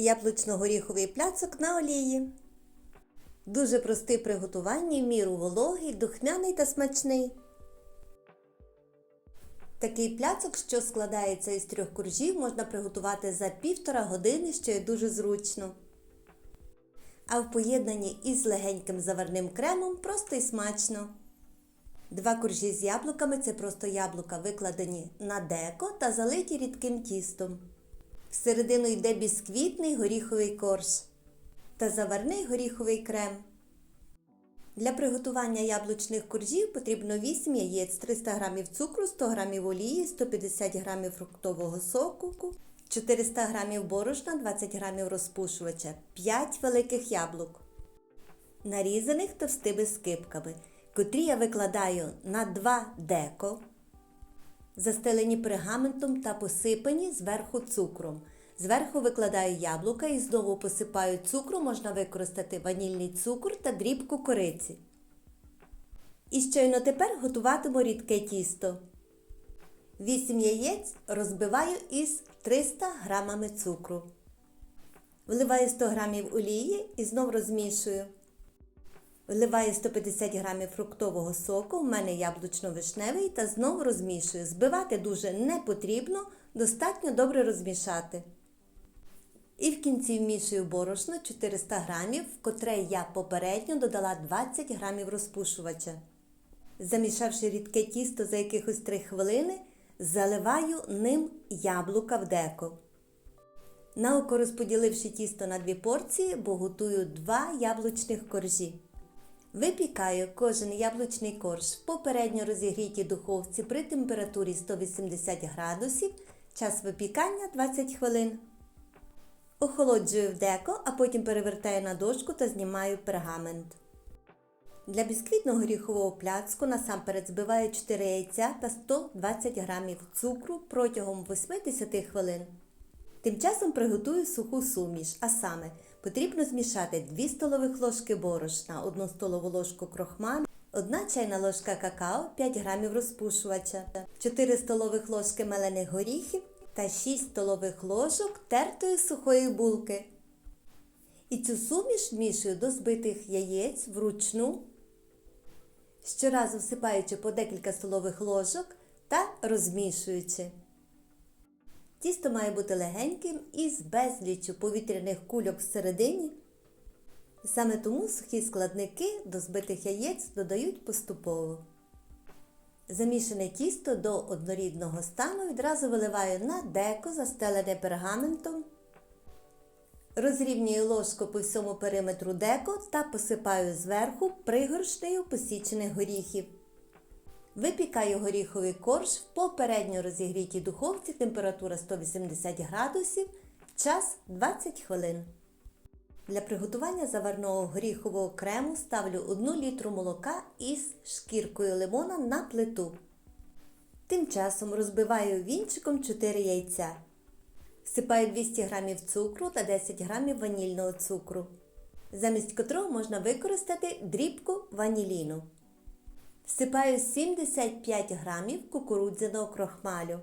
Яблучно-горіховий пляцок на олії. Дуже простий в міру вологий, духмяний та смачний. Такий пляцок, що складається із трьох коржів, можна приготувати за півтора години, що є дуже зручно. А в поєднанні із легеньким заварним кремом просто і смачно. Два коржі з яблуками це просто яблука, викладені на деко та залиті рідким тістом. Всередину йде бісквітний горіховий корж та заварний горіховий крем. Для приготування яблучних коржів потрібно 8 яєць, 300 г цукру, 100 г олії, 150 г фруктового соку, 400 г борошна, 20 г розпушувача, 5 великих яблук, нарізаних товстими скибками, котрі я викладаю на 2 деко, застелені пергаментом та посипані зверху цукром. Зверху викладаю яблука і знову посипаю цукру, можна використати ванільний цукор та дрібку кориці. І щойно тепер готуватиму рідке тісто. 8 яєць розбиваю із 300 грамами цукру. Вливаю 100 грамів олії і знов розмішую. Вливаю 150 грамів фруктового соку, в мене яблучно-вишневий та знову розмішую. Збивати дуже не потрібно, достатньо добре розмішати. І в кінці вмішую борошно 400 грамів, в котре я попередньо додала 20 грамів розпушувача. Замішавши рідке тісто за якихось 3 хвилини, заливаю ним яблука в деко. На око розподіливши тісто на дві порції, бо готую 2 яблучних коржі. Випікаю кожен яблучний корж в попередньо розігрітій духовці при температурі 180 градусів, час випікання 20 хвилин. Охолоджую в деко, а потім перевертаю на дошку та знімаю пергамент. Для бісквітного горіхового пляцку насамперед збиваю 4 яйця та 120 г цукру протягом 80 хвилин. Тим часом приготую суху суміш, а саме потрібно змішати 2 столових ложки борошна, 1 столову ложку крохмалю, 1 чайна ложка какао, 5 г розпушувача, 4 столових ложки мелених горіхів та 6 столових ложок тертої сухої булки. І цю суміш вмішую до збитих яєць вручну, щоразу всипаючи по декілька столових ложок та розмішуючи. Тісто має бути легеньким і з безліччю повітряних кульок всередині. Саме тому сухі складники до збитих яєць додають поступово. Замішане тісто до однорідного стану відразу виливаю на деко, застелене пергаментом. Розрівнюю ложку по всьому периметру деко та посипаю зверху пригоршнею посічених горіхів. Випікаю горіховий корж в попередньо розігрітій духовці температура 180 градусів, час 20 хвилин. Для приготування заварного горіхового крему ставлю 1 літру молока із шкіркою лимона на плиту. Тим часом розбиваю вінчиком 4 яйця. Всипаю 200 г цукру та 10 г ванільного цукру, замість котрого можна використати дрібку ваніліну. Всипаю 75 г кукурудзяного крохмалю.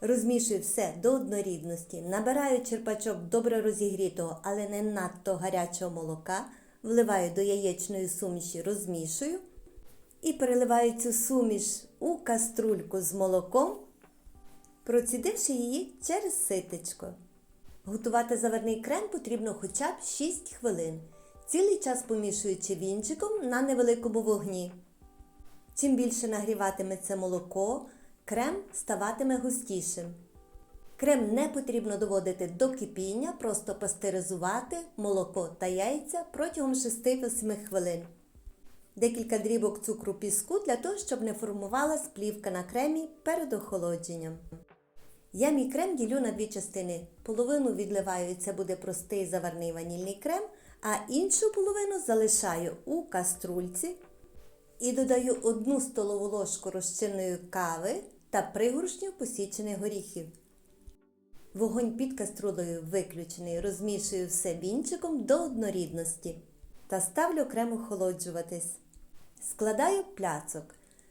Розмішую все до однорідності, набираю черпачок добре розігрітого, але не надто гарячого молока, вливаю до яєчної суміші, розмішую і переливаю цю суміш у каструльку з молоком, процідивши її через ситечко. Готувати заварний крем потрібно хоча б 6 хвилин, цілий час помішуючи вінчиком на невеликому вогні. Чим більше нагріватиметься молоко, крем ставатиме густішим. Крем не потрібно доводити до кипіння, просто пастеризувати молоко та яйця протягом 6-8 хвилин. Декілька дрібок цукру піску для того, щоб не формувалась плівка на кремі перед охолодженням. Я мій крем ділю на дві частини. Половину відливаю, і це буде простий заварний ванільний крем, а іншу половину залишаю у каструльці і додаю 1 столову ложку розчинної кави та пригоршню посічених горіхів. Вогонь під каструлею виключений, розмішую все вінчиком до однорідності та ставлю крем охолоджуватись. Складаю пляцок.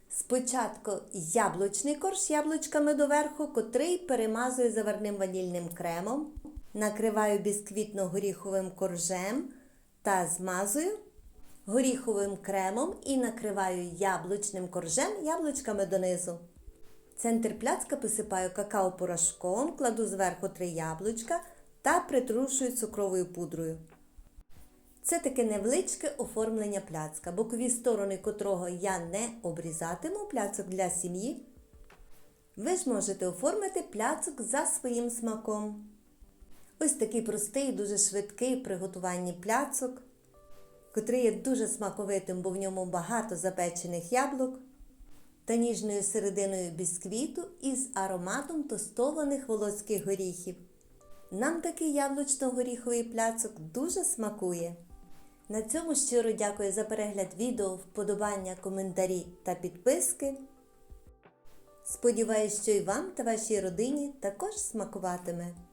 Спочатку яблучний корж яблучками доверху, котрий перемазую заварним ванільним кремом. Накриваю бісквітно-горіховим коржем та змазую горіховим кремом і накриваю яблучним коржем яблучками донизу. Центр пляцка посипаю какао-порошком, кладу зверху три яблучка та притрушую цукровою пудрою. Це таке невеличке оформлення пляцка, бокові сторони котрого я не обрізатиму пляцок для сім'ї. Ви ж можете оформити пляцок за своїм смаком. Ось такий простий, дуже швидкий в приготуванні пляцок, котрий є дуже смаковитим, бо в ньому багато запечених яблук та ніжною серединою бісквіту із ароматом тостованих волоських горіхів. Нам такий яблучно-горіховий пляцок дуже смакує. На цьому щиро дякую за перегляд відео, вподобання, коментарі та підписки. Сподіваюсь, що і вам та вашій родині також смакуватиме.